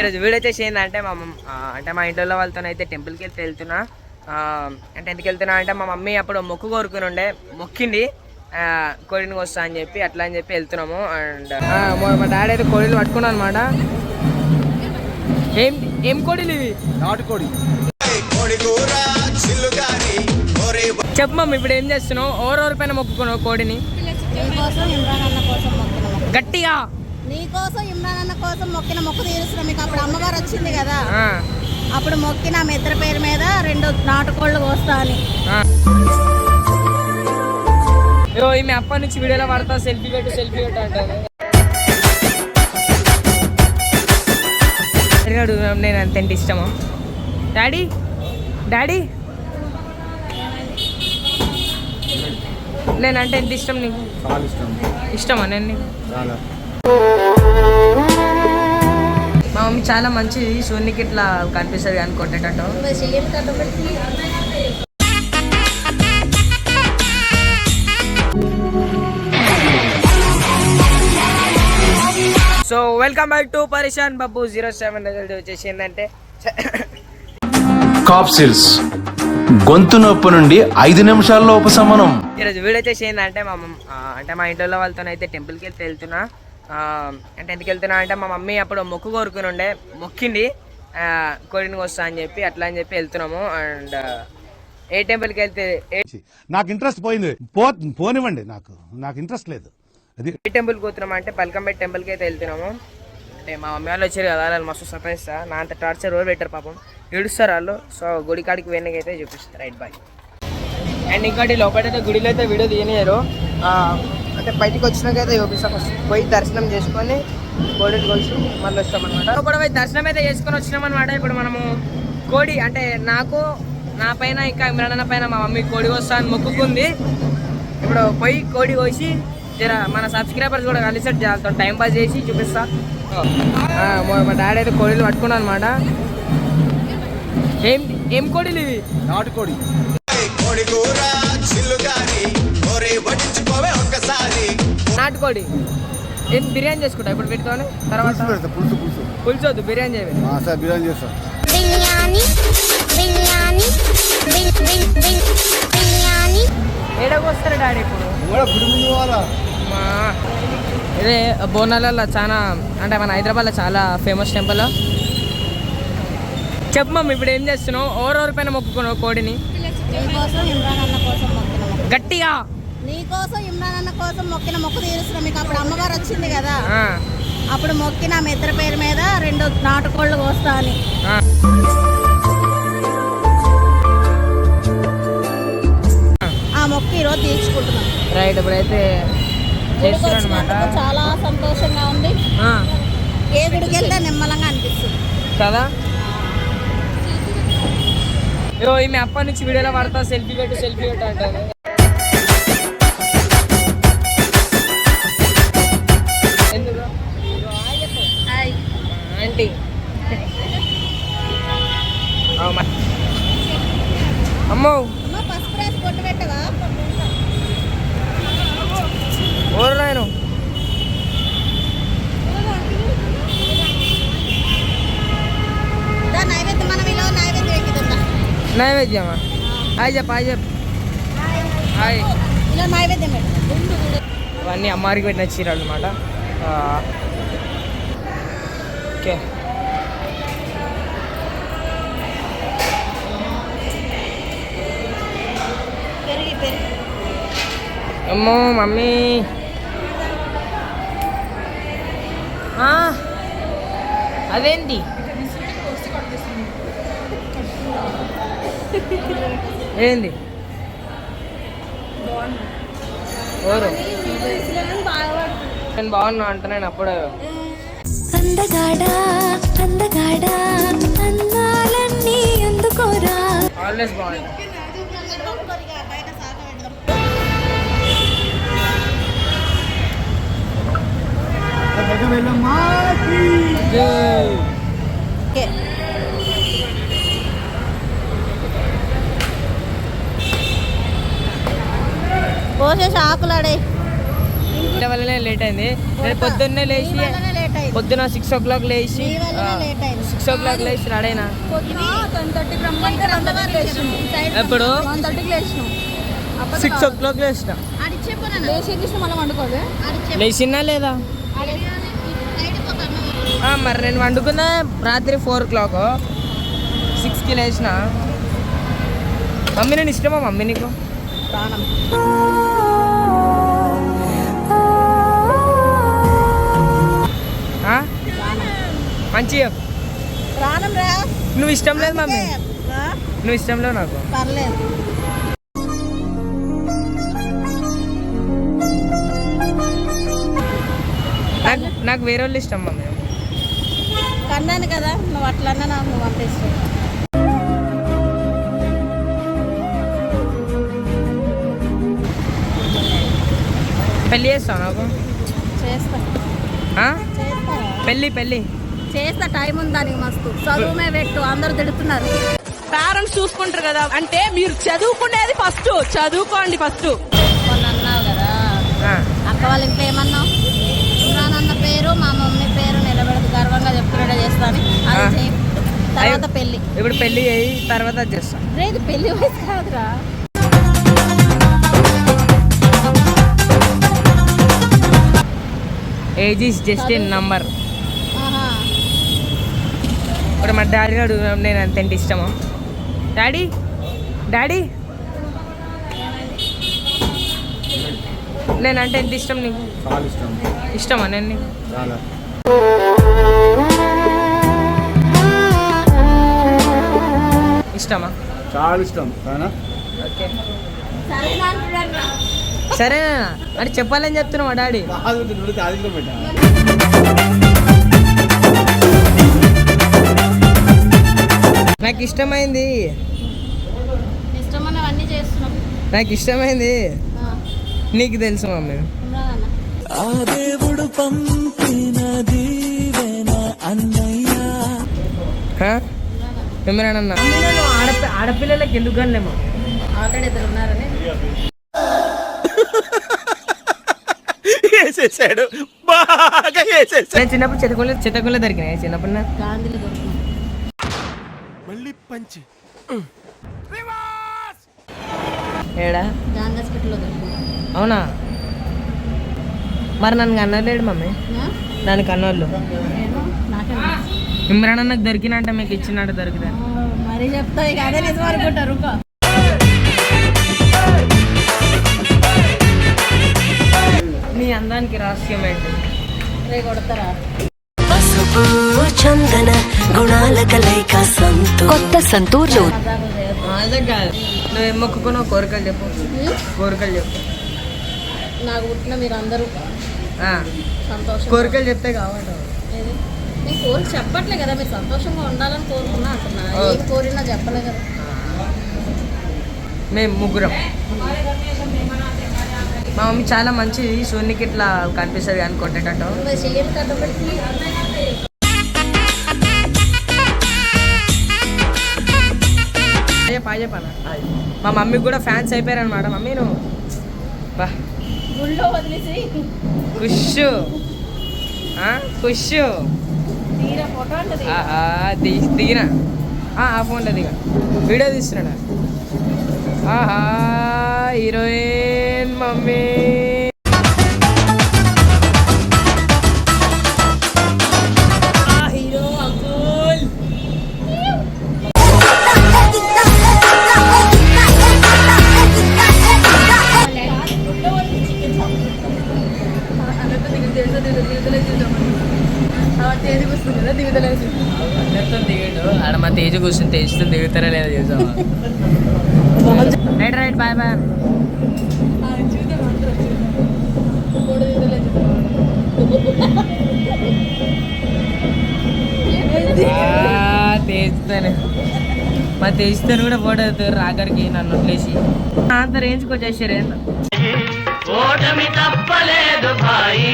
ఈరోజు వీడియో వచ్చేసి ఏంటంటే మా అంటే మా ఇంట్లో వాళ్ళతో అయితే టెంపుల్కి వెళ్తే వెళ్తున్నా. ఆ, అంటే ఎందుకు వెళ్తున్నా అంటే మా మమ్మీ అప్పుడు మొక్కు కోరుకుని ఉండే మొక్కింది. ఆ, కోడిని వస్తా అని చెప్పి అట్లా అని చెప్పి వెళ్తున్నాము. అండ్ మా డాడీ అయితే కోడిలు పట్టుకున్నాను అనమాట ఏం ఏం కోడిలు ఇవి నాటుకోడి. చెప్పు మమ్మీ ఇప్పుడు ఏం చేస్తున్నావు? ఓరెవరి పైన మొక్కుకున్నావు కోడిని? నీకోసం అన్న కోసం ఇమ్రాన్ అన్న కోసం మొక్కిన మొక్కు తీరుస్తున్నాం. మీకు అప్పుడు అమ్మవారు వచ్చింది కదా. అప్పుడు మొక్కిన మీ ఇద్దరి పేరు మీద రెండు నాటుకోళ్ళు కోస్తా అని. ఈమె అప్పటి నుంచి వీడియోలో పడతా సెల్ఫీ పెట్టు సెల్ఫీ పెట్టు అడిగాడు నేను అంత అంటే ఇష్టమా. Daddy daddy. నేనంటే ఎంత ఇష్టం నీకు? చాలా ఇష్టం. ఇష్టమా నేను నీకు? చాలా. మా మమ్మీ చాలా మంచిది సూర్యునికి ఇట్లా కనిపిస్తుంది కానీ కొట్టేటట్టు. So welcome back to Parishan Babu zero seven result వచ్చేసి ఏంటంటే కాప్సిల్స్ గొంతు నొప్పి నుండి ఐదు నిమిషాల్లో ఉపశమనం ఈరోజు వీడియో వచ్చేసి ఏంటంటే మా అంటే మా ఇంట్లో వాళ్ళతో అయితే టెంపుల్కి వెళ్తే వెళ్తున్నా. అంటే ఎందుకు వెళ్తున్నా అంటే మా మమ్మీ అప్పుడు మొక్కు కోరుకుని ఉండే మొక్కింది. కోడిని వస్తా అని చెప్పి అట్లా అని చెప్పి వెళ్తున్నాము. అండ్ ఏ టెంపుల్కి వెళ్తే నాకు ఇంట్రెస్ట్ పోయింది. పోనివ్వండి నాకు. నాకు ఇంట్రెస్ట్ లేదు. అది ఏ టెంపుల్కి పోతున్నాం అంటే పల్కంపేట టెంపుల్కి అయితే వెళ్తున్నాము. అంటే మా మమ్మీ వాళ్ళు వచ్చారు కదా వాళ్ళు మస్తు సర్ప్రైజ్ నా అంత టార్చర్ రోజు పెట్టారు పాపం. ఏడుస్తారు వాళ్ళు. సో గుడి కాడికి వెనకైతే చూపిస్తారు రైట్ బాయ్ అండ్ ఇంకోటి లోపలైతే గుడిలో అయితే వీడియో తీయనియరు ఆ, అంటే బయటికి వచ్చినాకైతే చూపిస్తాం పోయి దర్శనం చేసుకొని కోడిని కొలిసి మళ్ళీ వస్తాం అనమాట లోపల పోయి దర్శనం అయితే చేసుకొని వచ్చినాం అనమాట ఇప్పుడు మనము కోడి అంటే నాకు నా పైన ఇంకా ఇమ్రాన్ పైన మా మమ్మీ కోడి వస్తా అని మొక్కుకుంది. ఇప్పుడు పోయి కోడి కోసి జర మన సబ్స్క్రైబర్స్ కూడా కలిసి వాళ్ళతో టైం పాస్ చేసి చూపిస్తా. ఆ, మా- డాడీ అయితే కోడిలు పట్టుకున్నాను అనమాట ఏం ఏం కోడిలు ఇవి? నాటుకోడి నాటుకోడి. ఏం బిర్యానీ చేసుకుంటా? ఇప్పుడు పెట్టుకొని తర్వాత పులుసు పులుసు పులుసు. పులిచొద్దు బిర్యానీ చేయాలి సరే బిర్యానీ చేస్తా. బిర్యానీ బిర్యానీ బిర్యానీ. డాడీ ఇప్పుడు? ఇదే బోనాలలో చాలా అంటే మన హైదరాబాద్లో చాలా ఫేమస్ టెంపుల్. చెప్పు మమ్మీ ఇప్పుడు ఏం చేస్తున్నావు? ఓరెవరి పైన మొక్కుకున్నావు కోడిని? నీకోసం అన్న కోసం ఇమ్రాన్ అన్న కోసం మొక్కిన మొక్కు తీరుస్తున్నాం. మీకు అప్పుడు అమ్మవారు వచ్చింది కదా. అప్పుడు మొక్కిన మీ ఇద్దరి పేరు మీద రెండు నాటుకోళ్ళు కోస్తా అని. ఆ. మొక్కు ఈరోజు తీర్చుకుంటున్నాం. రైట్ ఇప్పుడైతే వచ్చినందుకు చాలా సంతోషంగా ఉంది. ఏ గుడికి వెళ్తే నిమ్మలంగా అనిపిస్తుంది. కదా? ఈమె అప్పటి నుంచి వీడియోలో పడతా సెల్ఫీ పెట్టు సెల్ఫీ పెట్టు అంటాను ఆంటీ అమ్మో. అమ్మ పసుపు రాసి పొట్టు పెట్టవా? ఓరు నాయను దా నైవేద్యం మనం ఇలా నైవేద్యం ఎక్కితుందా నైవేద్యమా? హాయ్ చెప్ప హాయ్ చెప్పు. హాయ్. నైవేద్యం ఇవన్నీ అమ్మారికి పెట్టిన చీరలు అనమాట ఓకే. పెరిగి పెరిగి. అమ్మో మమ్మీ. అదేంటి? ఏంది? నేను బాగున్నా అంట నేను అప్పుడు అందగాడా అందగాడా అందాలన్నీ అందుకోరా. ఆల్వేస్ బాగుంది. బయట సాగ పెడదాం ఓకే పోసేసి ఆకులాడే. ఇంటి వల్లనే లేట్ అయింది. నేను పొద్దున్నే లేచి పొద్దున సిక్స్ ఓ క్లాక్ లేచి. సిక్స్ ఓ క్లాక్ లేచి రెడైనా ఎప్పుడు? సిక్స్ ఓ క్లాక్ లేచిన. లేచినా. లేదా? ఆ, మరి నేను వండుకున్నా రాత్రి ఫోర్ ఓ క్లాక్ సిక్స్కి లేచిన. మమ్మీ నేను ఇష్టమా మమ్మీ నీకు? ప్రాణం. మంచిగా ప్రాణం రా. నువ్వు ఇష్టం లేదు మమ్మీ? నువ్వు ఇష్టం లేవు నాకు. పర్లేదు. నాకు నాకు వేరే వాళ్ళు ఇష్టం మమ్మీ. కన్నాను కదా నువ్వు అట్లన్నా నాకు నువ్వు అంత ఇష్టం పెళ్ళి చేస్తావు నాకు? చేస్తా. పెళ్ళి పెళ్ళి. చేస్తా టైం ఉంది దానికి మస్తు? చదువుమే పెట్టు అందరు తిడుతున్నారు. పేరెంట్స్ చూసుకుంటారు కదా అంటే మీరు చదువుకునేది ఫస్ట్ చదువుకోండి ఫస్ట్ మొన్న అన్నావు కదా. అక్క వాళ్ళ ఇంట్లో ఏమన్నావు? ఇమ్రాన్ అన్న పేరు మా మమ్మీ పేరు నిలబెడదు గర్వంగా చెప్పుకునేలా చేస్తాను. అది. చేయి. తర్వాత పెళ్ళి ఇప్పుడు పెళ్ళి అయ్యి తర్వాత చేస్తా ఇది పెళ్ళి వయసు కాదురా. Age is just in number. ఇప్పుడు మా డాడీ అడుగు నేను అంత అంటే ఇష్టమా. Daddy daddy. నేనంటే ఎంత ఇష్టం నీకు? ఇష్టమా నేను నీకు? ఇష్టమా? చాలా ఇష్టం సరేనా? అని చెప్పాలని చెప్తున్నా మా డాడీ నాకు ఇష్టమైంది. నాకు ఇష్టమైంది. ఆ, నీకు తెలుసు మమ్మీ. అన్న హా? ఏమన్నా ఆడపి ఆడపిల్లలకి ఎందుకు కనలేమో ఆల్రెడీ ఇద్దరు ఉన్నారని. వేసేసాడు బాగా వేసేసాడు నేను చిన్నప్పుడు చితకులు చితకులు దొరికినాయి. చిన్నప్పుడు గాంధీలు పంచి. ఏడా? గాంధీ హాస్పిటల్లో దొరుకుతున్నాం అవునా? మరి నన్ను కన్నలేడు మమ్మీ. దాని కన్నోళ్ళు. ఇమ్రాన్ నాకు దొరికినంట మీకు ఇచ్చినట్టు దొరికితే. మరీ చెప్తావు ఇక అదే నిజం అనుకుంటారు రుకో. నీ అందానికి రహస్యం ఏంటి? రే కొడతారా? పసుపు చందన గుణాల కలయిక సంతు కొత్త సంతూర్లు నువ్వేం మొక్కుకున్నావు కోరికలు చెప్పు? కోరికలు చెప్పు నాకు పుట్టిన మీరు అందరూ ఆ, సంతోషం కోరికలు చెప్తే కావాలి? నేను కోరి చెప్పట్లే కదా మీరు సంతోషంగా ఉండాలని కోరుకున్నా అంటున్నా. ఏం కోరినా చెప్పలే కదా మేము ముగ్గురం మా మమ్మీ చాలా మంచిది సూర్యునికి ఇట్లా కనిపిస్తుంది కానీ కొట్టేటట్టు నువ్వు చెయ్యని కట్టబెట్టి అయ్యే పాజే పన మా మమ్మీకి కూడా ఫ్యాన్స్ అయిపోయారు అనమాట మమ్మీ నువ్వు బా. గుళ్ళో వదిలేసి. ఆహా, ది దిగిన ఆ ఆ ఫోన్లో దిగ. వీడియో తీస్తున్నాడా? ఆహా హీరోయిన్ మమ్మీ. కూర్చుని తేజతో దిగుతారా లేదా చూసావా రైట్ రైట్ బాయ్ బాయ్. తేజుతాను మా తేజతో కూడా ఫోటో అవుతారు రాకరికి నన్ను వదిలేసి. అంత రేంజ్కి వచ్చేసారు ఏందో. ఓటమి తప్పలేదు భాయి